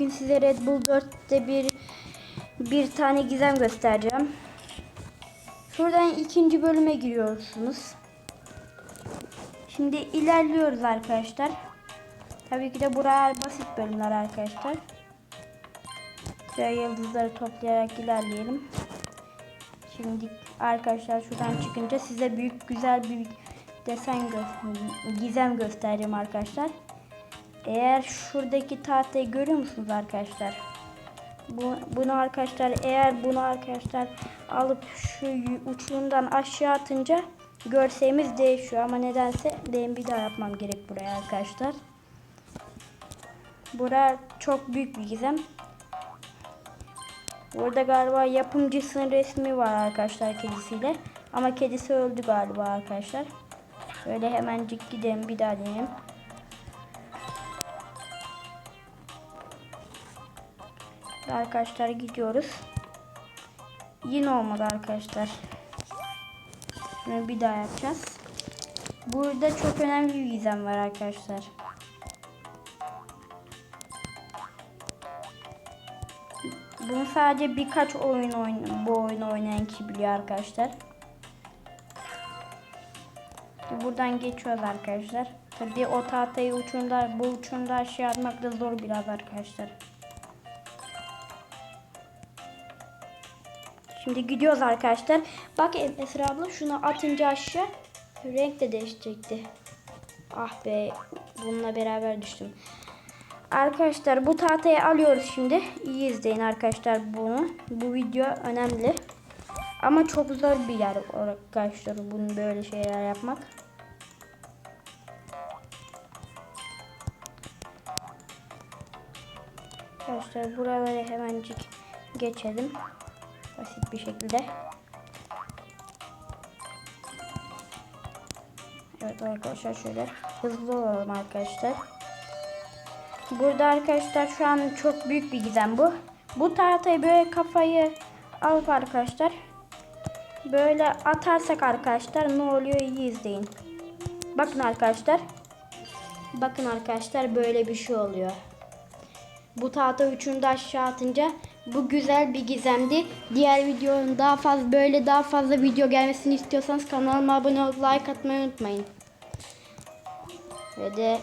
Bugün size Red Bull 4'te bir bir tane gizem göstereceğim. Şuradan ikinci bölüme giriyorsunuz. Şimdi ilerliyoruz arkadaşlar. Tabii ki de buralar basit bölümler arkadaşlar. Şöyle yıldızları toplayarak ilerleyelim. Şimdi arkadaşlar şuradan çıkınca size büyük güzel bir desen gö- gizem göstereceğim arkadaşlar. Eğer şuradaki tahtayı görüyor musunuz arkadaşlar? Bu, bunu arkadaşlar eğer bunu arkadaşlar alıp şu uçurumdan aşağı atınca görselimiz değişiyor ama nedense benim bir daha yapmam gerek buraya arkadaşlar. Bura çok büyük bir gizem. Burada galiba yapımcısının resmi var arkadaşlar kedisiyle. Ama kedisi öldü galiba arkadaşlar. Böyle hemencik gidelim bir daha deneyelim. Arkadaşlar gidiyoruz. Yine olmadı arkadaşlar. Şimdi bir daha yapacağız. Burada çok önemli bir gizem var arkadaşlar. Bunu sadece birkaç oyun oyun bu oyunu oynayan kişi biliyor arkadaşlar. Buradan geçiyoruz arkadaşlar. Tabii o tahtayı uçunda bu uçunda aşağı atmak da zor biraz arkadaşlar. Şimdi gidiyoruz arkadaşlar. Bak Esra abla şunu atınca aşağı renk de değişecekti. Ah be bununla beraber düştüm. Arkadaşlar bu tahtayı alıyoruz şimdi. İyi izleyin arkadaşlar bunu. Bu video önemli. Ama çok zor bir yer arkadaşlar bunu böyle şeyler yapmak. Arkadaşlar buraları hemencik geçelim. Basit bir şekilde. Evet arkadaşlar şöyle hızlı olalım arkadaşlar. Burada arkadaşlar şu an çok büyük bir gizem bu. Bu tahtayı böyle kafayı alıp arkadaşlar böyle atarsak arkadaşlar ne oluyor iyi izleyin. Bakın arkadaşlar. Bakın arkadaşlar böyle bir şey oluyor. Bu tahta üçünü de aşağı atınca bu güzel bir gizemdi. Diğer videonun daha fazla böyle daha fazla video gelmesini istiyorsanız kanalıma abone olup like atmayı unutmayın. Ve de